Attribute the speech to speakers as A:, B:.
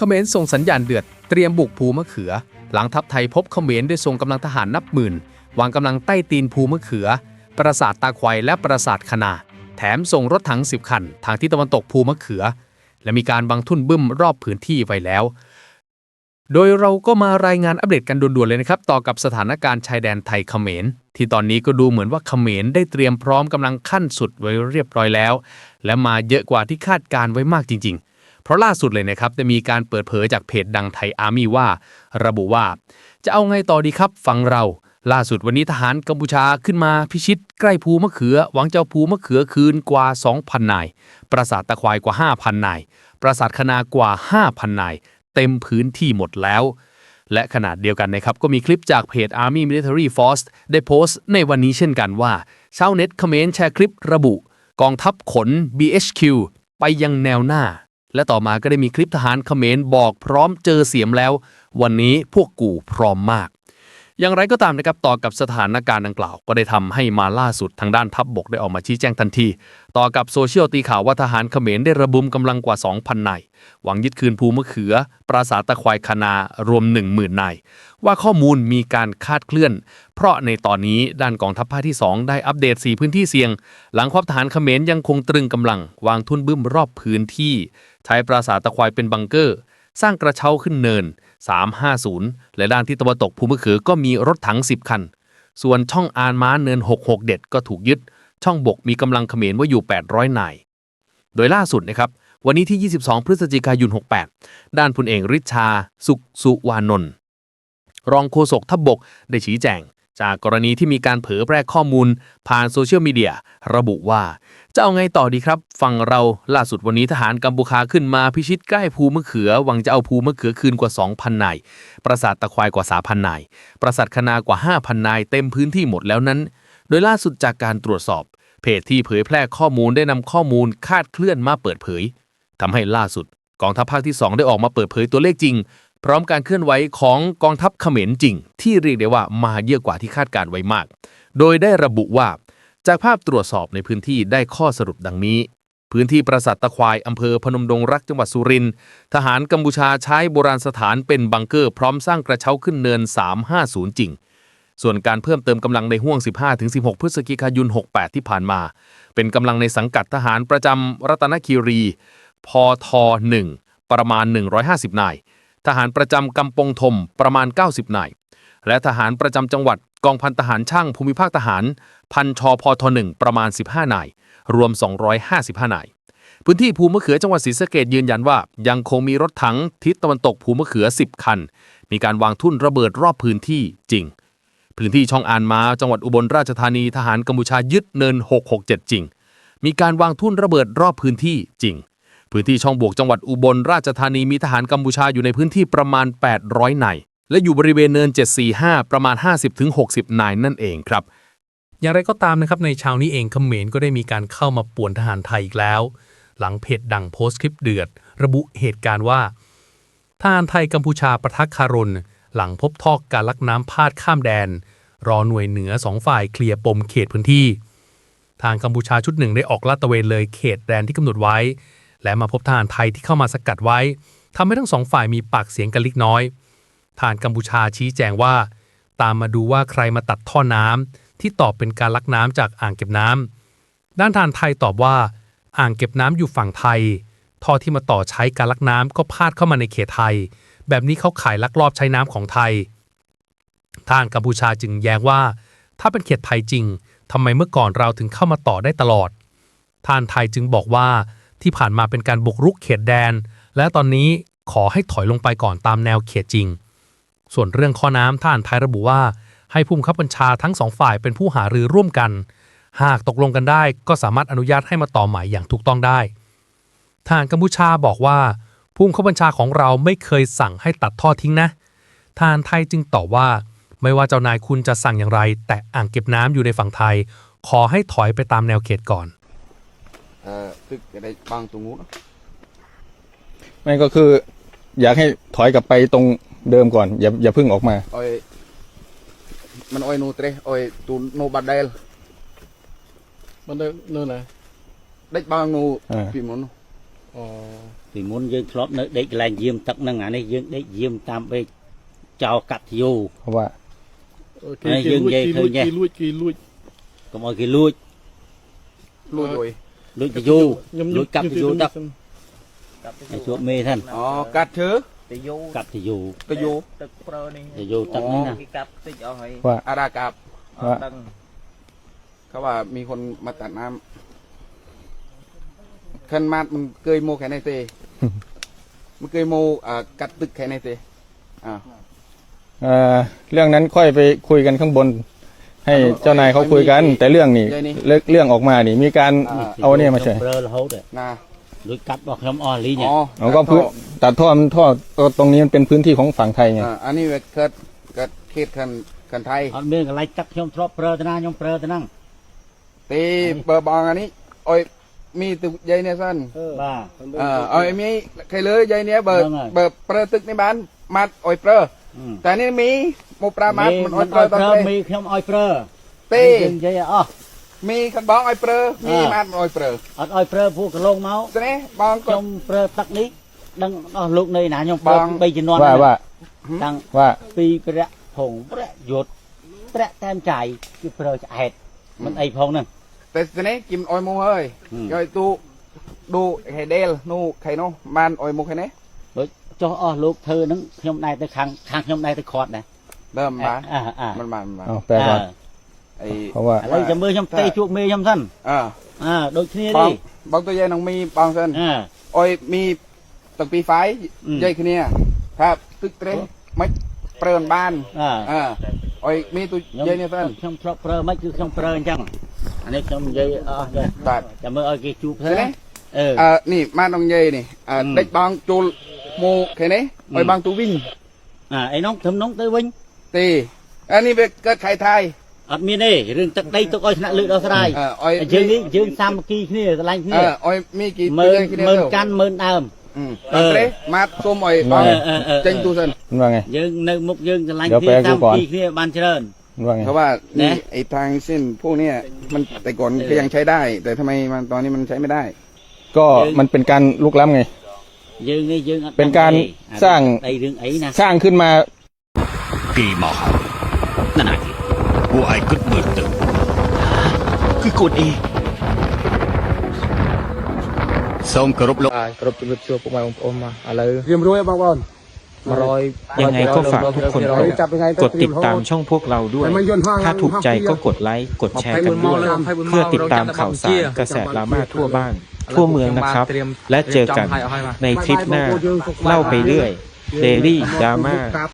A: เขมรส่งสัญญาณเดือดเตรียมบุกภูมะเขือ หลังทัพไทยพบเขมรได้ส่งกำลังทหารนับหมื่น วางกำลังใต้ตีนภูมะเขือ ปราสาทตาควายและปราสาทคณาแถมส่งรถถังสิบคัน ทางทิศตะวันตกภูมะเขือ และมีการบังทุ่นบึ้มรอบพื้นที่ไว้แล้ว โดยเราก็มารายงานอัปเดตกันด่วนๆเลยนะครับ ต่อกับสถานการณ์ชายแดนไทยเขมร ที่ตอนนี้ก็ดูเหมือนว่าเขมรได้เตรียมพร้อมกำลังขั้นสุดไว้เรียบร้อยแล้ว และมาเยอะกว่าที่คาดการไว้มากจริง ๆ เพราะล่าสุดเลยนะครับจะมีการเปิดเผยจากเพจดังไทยอาร์มี่ว่า ระบุว่า จะเอาไงต่อดีครับฟังเรา ล่าสุดวันนี้ทหารกัมพูชาขึ้นมาพิชิต ใกล้ภูมะเขือ หวังเจะเอาภูมะเขือคืนกว่า 2,000 นาย ปราสาทตะควายกว่า 5,000 นาย ปราสาทคณากว่า 5,000 นาย เต็มพื้นที่หมดแล้วและขนาดเดียวกันนะครับ ก็มีคลิปจากเพจ Army Military Force ได้โพสต์ในวันนี้เช่นกันว่าชาวเน็ตเขมรแชร์คลิประบุ กองทัพขน BHQ ไปยังแนวหน้า และต่อมาก็ได้มีคลิปทหารเขมรบอกพร้อมเจอเสียมแล้ว วันนี้พวกกูพร้อมมาก อย่างไรก็ตามนะครับต่อกับสถานการณ์ดังกล่าว ก็ได้ทำให้มาล่าสุดทางด้านทัพบบกได้ออกมาชี้แจงทันที ต่อกับโซเชียลตีข่าวว่าทหารเขมรได้ระบุมกำลังกว่า 2,000นายหวังยึดคืนภูมะเขือ ปราสาทตะควายคณารวม 10,000นายว่าข้อมูลมีการคาดเคลื่อน เพราะในตอนนี้ด้านกองทัพภาคที่ 2 ได้อัปเดต 4 พื้นที่เสี่ยง หลังควบทหารเขมรยังคงตรึงกำลัง วางทุ่นบึ้มรอบพื้นที่ ใช้ปราสาทตะควายเป็นบังเกอร์ สร้างกระเช้าขึ้นเนิน 350 และด้านที่ตะวันตกภูมะเขือก็มีรถถัง 10 คัน ส่วนช่องอานม้าเนิน 66 เด็ดก็ถูกยึด ช่องบกมีกำลังเขมรว่าอยู่ 800 นาย โดยล่าสุดนะครับ วันนี้ที่ 22 พฤศจิกายน 68 ด้านพลเอกฤทธาสุขสุวานนท์รองโฆษกทัพบกได้ชี้แจง จากกรณีที่มีการเผยแพร่ข้อมูล ผ่านโซเชียลมีเดียระบุว่า จะเอาไงต่อดีครับฟังเราล่าสุดวันนี้ทหารกัมพูชาขึ้นมาพิชิตใกล้ภูมะเขือหวังจะเอาภูมะเขือคืนกว่า 2,000 นาย ปราสาทตะควายกว่า 3,000 นาย ปราสาทคณากว่า 5,000 นาย เต็มพื้นที่หมดแล้วนั้น โดยล่าสุดจากการตรวจสอบ เพจที่เผยแพร่ข้อมูลได้นำข้อมูลคาดเคลื่อนมาเปิดเผยทำให้ล่าสุดกองทัพภาคที่ 2 ได้ออกมาเปิดเผยตัวเลขจริง พร้อมการเคลื่อนไหวของกองทัพเขมรจริง ที่เรียกได้ว่ามาเยอะกว่าที่คาดการไว้มาก โดยได้ระบุว่า จากภาพตรวจสอบในพื้นที่ได้ข้อสรุปดังนี้ พื้นที่ปราสาทตะควายอำเภอพนมดงรักจังหวัดสุรินทร์ทหารกัมพูชาใช้โบราณสถานเป็นบังเกอร์พร้อมสร้างกระเช้าขึ้นเนิน 350 จริง ส่วนการเพิ่มเติมกำลังในห่วง 15-16 พฤศจิกายน 68 ที่ผ่านมา เป็นกำลังในสังกัดทหารประจำรัตนคีรี พท 1 ประมาณ 150 นาย ทหารประจำกำปงธมประมาณ 90 นาย และทหารประจำจังหวัดกองพันทหารช่างภูมิภาคทหาร พันชพท1ประมาณ 15 นาย รวม 255 นาย พื้นที่ภูมะเขือจังหวัดศรีสะเกดยืนยันว่า ยังคงมีรถถังทิศตะวันตกภูมะเขือ 10 คัน มีการวางทุ่นระเบิดรอบพื้นที่จริง พื้นที่ช่องอานมาจังหวัดอุบลราชธานีทหารกัมพูชายึดเนิน 667 จริง มีการวางทุ่นระเบิดรอบพื้นที่จริง พื้นที่ช่องบวกจังหวัดอุบลราชธานีมีทหารกัมพูชาอยู่ในพื้นที่ประมาณ 800นายและอยู่บริเวณเนิน 745 ประมาณ 50-60 นายนั่นเองครับ
B: อย่างไรก็ตามนะครับในเช้านี้เองเขมรก็ได้มีการเข้ามาป่วนทหารไทยอีกแล้ว หลังเพจดังโพสต์คลิปเดือด ระบุเหตุการณ์ว่าทหารไทยกัมพูชาประทักคารนหลังพบทอกการลักน้ำพาดข้ามแดน รอหน่วยเหนือสองฝ่ายเคลียร์ปมเขตพื้นที่ ทางกัมพูชาชุดหนึ่งได้ออกลาดตระเวนเลยเขตแดนที่กำหนดไว้ และมาพบทหารไทยที่เข้ามาสกัดไว้ทำให้ทั้งสองฝ่ายมีปากเสียงกันเล็กน้อยทหารกัมพูชาชี้แจงว่า ตามมาดูว่าใครมาตัดท่อน้ำที่ตอบเป็นการลักน้ำจากอ่างเก็บน้ำด้านทหารไทยตอบว่า อ่างเก็บน้ำอยู่ฝั่งไทย ท่อที่มาต่อใช้การลักน้ำก็พาดเข้ามาในเขตไทย แบบนี้เขาขายลักลอบใช้น้ำของไทยทารกัมพูชาจึงแย้งว่า ถ้าเป็นเขตไทยจริงทำไมเมื่อก่อนเราถึงเข้ามาต่อได้ตลอด ทารไทยจึงบอกว่า ที่ผ่านมาเป็นการบุกรุกเขตแดน และตอนนี้ขอให้ถอยลงไปก่อนตามแนวเขตจริง ส่วนเรื่องข้อน้ำทหารไทยระบุว่า ให้ผู้บังคับบัญชาทั้งสองฝ่ายเป็นผู้หารือร่วมกัน หากตกลงกันได้ก็สามารถอนุญาตให้มาต่อหม่อย่างถูกต้องได้ทหารกัมพูชาบอกว่าผู้บังคับบัญชาของเราไม่เคยสั่งให้ตัดท่อทิ้งนะทหารไทยจึงตอบว่า ไม่ว่าเจ้านายคุณจะสั่งอย่างไร แต่อ่างเก็บน้ำอยู่ในฝั่งไทย ขอให้ถอยไปตามแนวเขตก่อน
C: ก่อ ตึกจะได้บางตรงนู้นเนอะ
D: ไม่ก็คือ อยากให้ถอยกลับไปตรงเดิมก่อน อย่าอย่าเพิ่งออกมา
C: អុយมันអុយនោះត្រេះអុយទូនោះបាត់ដែល
E: มันเดินเนินไหน
C: ដេចបាងនោះ
D: អ่า
C: ពីមុននោះ
E: อ๋อ ពីមុនយើងធ្លាប់នៅដេកកន្លែងយាមទឹកហ្នឹងអានេះយើងដេកយាមតាមបេចោលកាត់ធ្យូ
D: เพราะว่า
E: គេយើងនិយាយឃើញទេ
F: គេលួចគេលួច
E: កុំឲ្យគេលួច
C: លួចអុយ
E: ลุยจะ
F: ยู่ยุ
E: ลุยกลับจะยูดักไอ้ชั่วเม
C: ย์ท่าน
G: อ๋อ
E: กัดเถ
C: อะ
G: กลับจะ
E: อยู่ก็อยู่ตึกโป
G: รนี่จะอยู่ตักนี่นะ กับติดเอาให้
D: ว่า
C: อาดา
G: กาบเอาตัง
C: เขาว่ามีคนมาตัดน้ำขันมาดมันเกยโมแค่ไหนเต มันเกยโมอ่ากัดตึกแค่ไหนเตอ่า
D: เอ่อเรื่องนั้นค่อยไปคุยกันข้างบน ให้เจ้านายเขาคุยกัน แต่เรื่องนี้เรื่องเรื่องออกมานี่ มีการเอาเนี่ยมาใช่
E: ប្រើរហូត
C: นะ
E: លួចកាប់របស់ខ្ញុំអស់លីង
C: อ๋อ
D: เราก็พื้นตัดท่อมันท่อตรงนี้มันเป็นพื้นที่ของฝั่งไทยไง
C: อ่าอันนี้เวทเกิดเกิดเขตขันขันไทย
E: អត់មានកន្លែងទឹកខ្ញុំធ្លាប់ប្រើទៅណាខ្ញុំប្រើទៅហ្នឹង
C: ตีเปิดบองอันนี้โอ้ยมีตึกใหญ่เนี่ยสั้น
E: បាទ
C: เออเอาไอ้มีใครเลยใหญ่เนี่ยเบิด
E: ว่าไง
C: เบิดเปรตึกในบ้านมัดโอ้ยเปร
E: អឺ
C: แต่นี่มี មកប្រើ
E: ម៉ា
C: ត់
E: មិនអត់ប្រើ
C: បងទេ
E: មីខ្ញុំឲ្យប្រើទេនិយាយអស់
C: មីខាងបងឲ្យប្រើ
E: មី
C: ម៉ាត់មិនឲ្យប្រើ
E: អត់ឲ្យប្រើពួកកន្លងមក
C: ស្នេះបង
E: ខ្ញុំប្រើទឹកនេះដឹងអស់លោកនៃណាខ្ញុំប្រើ3ជំនាន់
D: បាទបាទ
E: តាំង
D: បាទ
E: ពីព្រះភងព្រះយុទ្ធព្រះតាមចៃគឺប្រើឆ្អែតមិនអីផងហ្នឹង
C: តែស្នេះគេមិនអោយមកហើយ
E: គេឲ្យ
C: ទូដូហេដេលនោះខៃនោះបានអោយមកខៃនេះ
E: ចុះអស់លោកធ្វើហ្នឹងខ្ញុំដែរទៅខាងខាងខ្ញុំដែរទៅខាត់ដែរ
C: ដើមបាន
E: អ่าអ่า
C: มันបានมันបាន
D: เอาแปลก่อน
C: អី
D: เพราะว่า
E: ឥឡូវចាំមើលខ្ញុំទេជួបមេខ្ញុំសិន
C: អើ
E: អើដូចគ្នា
C: ប
E: នេះ
C: ងបងទៅយាយនឹងមីបងសិន
E: អើ
C: អុយមីតាំងពីហ្វាយ
E: ហឹម
C: យាយគ្នាថាទឹកត្រេះមិនប្រើមិនបាន
E: អើ
C: អើអុយមីទូ
E: ខ្ញុំ
C: យាយនេះសិន
E: ខ្ញុំធ្លាប់ប្រើមិនគឺខ្ញុំប្រើអញ្ចឹងអានេះខ្ញុំនិយាយអស់ដែរ
C: បាទ
E: ចាំមើលឲ្យគេជួបសិ
C: ស្ ន នេះ
E: ណាអឺ
C: អឺនេះបាននងយាយនេះអឺ
E: ហឹម
C: ដេចបងចូលមកខៃនេះ
E: ហឹ
C: អុ
E: ម
C: យបងទូវិញ
E: អ่าអីនោះធ្វើនោះទៅវិញ
C: ទេអានេះវាកើតខៃថៃ
E: អត់មានទេរឿងទឹកដីទុកឲ្យថ្នាក់លើកដល់ស្រ័យ
C: អើអុយ
E: យើងនេះយើងសាមគ្គីគ្នាស្រឡាញ់គ្នា
C: អើអុយមីគី
E: មើល
C: គ្នា
E: មើល
C: ទៅ
E: កាន់មើលដើម
C: Ừ.
E: Ờ.
C: Ờ. Đấy, mát xôm rồi
D: អឺ
C: bong
E: អឺអឺ
C: ចេញទូសិន
D: มันว่าไง
E: យើងនៅមុខយើងស្រឡាញ់
D: เดี๋ยว
E: គ្នា
D: แปลกู
E: សាម
D: ก่อน
E: គ្គីគ្នាបានច្រើន
D: มันว่าไง
C: เพราะว่า
E: นะ
C: นี่ไอ้ทางเส้นพวกเนี้ยมันแต่ก่อนก็ยังใช้ได้ แต่ทำไมมันตอนนี้มันใช้ไม่ได้
D: ก็มันเป็นการลุกล้ำไง
E: យើងនេះយើងអត់
D: เป็นการ
E: ដឹងទេអា
D: สร้าง
E: អីរឿងអីណា
D: สร้างขึ้นมา
H: គេមកហើយណាណាគេពួកឯងគិតមើលទៅគឺកូនអ៊ីសូមគោរពលោក
I: គ្រប់ជំរាបសួរពុកម៉ែបងប្អូនមកឥឡូវ
F: រៀមរួយបងប្អូន
I: 100
J: ยังไงก็ฝากทุกคนกด
F: จับยังไง
J: กดติดตามช่องพวกเราด้วย
F: แต่ไม่ยนต์ห้าง
J: ถ้าถูกใจก็กดไลค์ กดแชร์กันด้วย เพื่อติดตามข่าวสารกระแสดราม่าทั่วบ้าน ทั่วเมืองนะครับ และเจอกันในคลิปหน้า เล่าไปเรื่อย Daily Drama